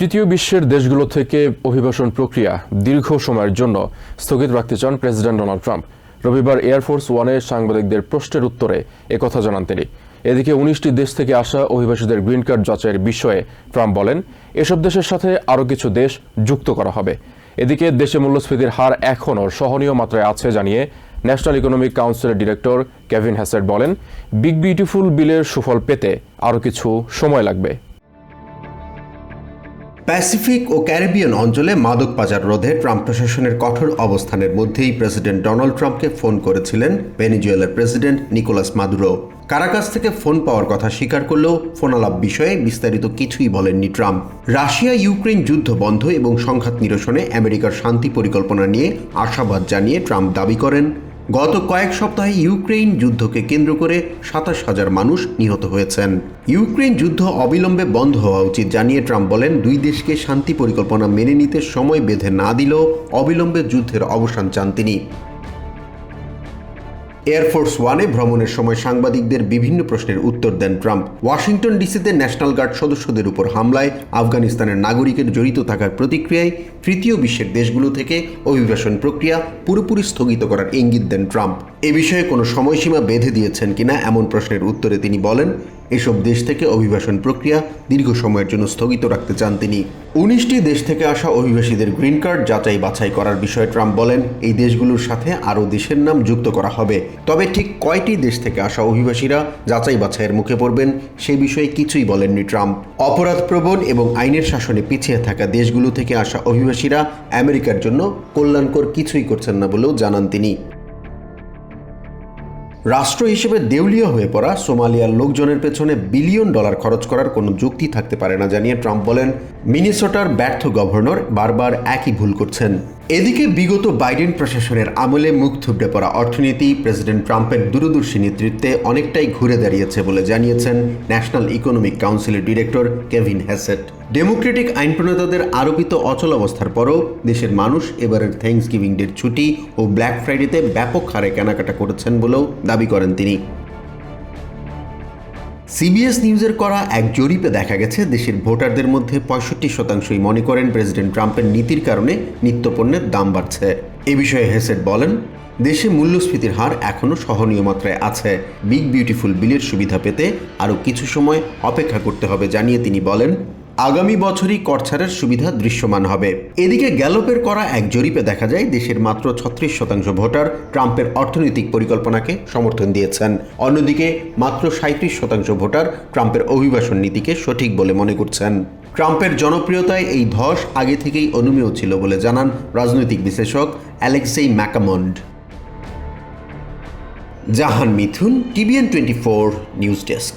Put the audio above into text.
তৃতীয় বিশ্বের দেশগুলো থেকে অভিবাসন প্রক্রিয়া দীর্ঘ সময়ের জন্য স্থগিত রাখতে চান প্রেসিডেন্ট ডোনাল্ড ট্রাম্প। রবিবার এয়ারফোর্স ওয়ানে সাংবাদিকদের প্রশ্নের উত্তরে একথা জানান তিনি। এদিকে উনিশটি দেশ থেকে আসা অভিবাসীদের গ্রিন কার্ড যাচাইয়ের বিষয়ে ট্রাম্প বলেন, এসব দেশের সাথে আরও কিছু দেশ যুক্ত করা হবে। এদিকে দেশে মূল্যস্ফীতির হার এখনও সহনীয় মাত্রায় আছে জানিয়ে ন্যাশনাল ইকোনমিক কাউন্সিলের ডিরেক্টর কেভিন হ্যাসেট বলেন, বিগ বিউটিফুল বিলের সুফল পেতে আরও কিছু সময় লাগবে। প্যাসিফিক ও ক্যারিবিয়ান অঞ্চলে মাদক পাচার রোধে ট্রাম্প প্রশাসনের কঠোর অবস্থানের মধ্যেই প্রেসিডেন্ট ডোনাল্ড ট্রাম্পকে ফোন করেছিলেন ভেনিজুয়েলার প্রেসিডেন্ট নিকোলাস মাদুরো। কারাকাস থেকে ফোন পাওয়ার কথা স্বীকার করলেও ফোনালাপ বিষয়ে বিস্তারিত কিছুই বলেননি ট্রাম্প। রাশিয়া ইউক্রেন যুদ্ধ বন্ধ এবং সংঘাত নিরসনে আমেরিকার শান্তি পরিকল্পনা নিয়ে আশাবাদ জানিয়ে ট্রাম্প দাবি করেন। গত কয়েক সপ্তাহে ইউক্রেন যুদ্ধকে কেন্দ্র করে সাতাশ হাজার মানুষ নিহত হয়েছেন। ইউক্রেন যুদ্ধ অবিলম্বে বন্ধ হওয়া উচিত জানিয়ে ট্রাম্প বলেন, দুই দেশকে শান্তি পরিকল্পনা মেনে নিতে সময় বেঁধে না দিলেও অবিলম্বে যুদ্ধের অবসান চান তিনি। এয়ারফোর্স ওয়ানে ভ্রমণের সময় সাংবাদিকদের বিভিন্ন প্রশ্নের উত্তর দেন ট্রাম্প। ওয়াশিংটন ডিসিতে ন্যাশনাল গার্ড সদস্যদের উপর হামলায় আফগানিস্তানের নাগরিকের জড়িত থাকার প্রতিক্রিয়ায় তৃতীয় বিশ্বের দেশগুলো থেকে অভিবাসন প্রক্রিয়া পুরোপুরি স্থগিত করার ইঙ্গিত দেন ট্রাম্প। এ বিষয়ে কোনো সময়সীমা বেঁধে দিয়েছেন কিনা এমন প্রশ্নের উত্তরে তিনি বলেন এসব দেশ থেকে অভিবাসন প্রক্রিয়া দীর্ঘ সময়ের জন্য স্থগিত রাখতে চান তিনি। উনিশটি দেশ থেকে আসা অভিবাসীদের গ্রিন কার্ড যাচাই বাছাই করার বিষয়ে ট্রাম্প বলেন, এই দেশগুলোর সাথে আরও দেশের নাম যুক্ত করা হবে। তবে ঠিক কয়টি দেশ থেকে আসা অভিবাসীরা যাচাই বাছাইয়ের মুখে পড়বেন সে বিষয়ে কিছুই বলেননি ট্রাম্প। অপরাধপ্রবণ এবং আইনের শাসনে পিছিয়ে থাকা দেশগুলো থেকে আসা অভিবাসীরা আমেরিকার জন্য কল্যাণকর কিছুই করছেন না বলেও জানান তিনি। রাষ্ট্র হিসেবে দেউলিয়া হয়ে পড়া সোমালিয়ার লোকজনের পেছনে বিলিয়ন ডলার খরচ করার কোনো যুক্তি থাকতে পারে না জানিয়ে ট্রাম্প বলেন, মিনিসোটার ব্যর্থ গভর্নর বারবার একই ভুল করছেন। এদিকে বিগত বাইডেন প্রশাসনের আমলে মুখ থুবড়ে পড়া অর্থনীতি প্রেসিডেন্ট ট্রাম্পের দূরদর্শী নেতৃত্বে অনেকটাই ঘুরে দাঁড়িয়েছে বলে জানিয়েছেন ন্যাশনাল ইকোনমিক কাউন্সিলের ডিরেক্টর কেভিন হ্যাসেট। ডেমোক্রেটিক আইন প্রণেতাদের আরোপিত অচল অবস্থার পরও দেশের মানুষ এবারের থ্যাংকস গিভিং ডের ছুটি ও ব্ল্যাক ফ্রাইডেতে ব্যাপক হারে কেনাকাটা করেছেন বলেও দাবি করেন তিনি। সিবিএস নিউজের করা এক জরিপে দেখা গেছে, দেশের ভোটারদের মধ্যে পঁয়ষট্টি শতাংশই মনে করেন প্রেসিডেন্ট ট্রাম্পের নীতির কারণে নিত্যপণ্যের দাম বাড়ছে। এ বিষয়ে হেসেট বলেন, দেশে মূল্যস্ফীতির হার এখনও সহনীয় মাত্রায় আছে। বিগ বিউটিফুল বিলের সুবিধা পেতে আরও কিছু সময় অপেক্ষা করতে হবে জানিয়ে তিনি বলেন আগামী বছরই কর ছাড়ের সুবিধা দৃশ্যমান হবে। এদিকে গ্যালোপের করা এক জরিপে দেখা যায়, দেশের মাত্র ছত্রিশ শতাংশ ভোটার ট্রাম্পের অর্থনৈতিক পরিকল্পনাকে সমর্থন দিয়েছেন। অন্যদিকে, মাত্র সাঁত্রিশ শতাংশ ভোটার ট্রাম্পের অভিবাসন নীতিকে সঠিক বলে মনে করছেন। ট্রাম্পের জনপ্রিয়তায় এই ধস আগে থেকেই অনুমেয় ছিল বলে জানান রাজনৈতিক বিশ্লেষক Alexei ম্যাকামন্ড। Jahan Mithun, TVN twenty four news desk.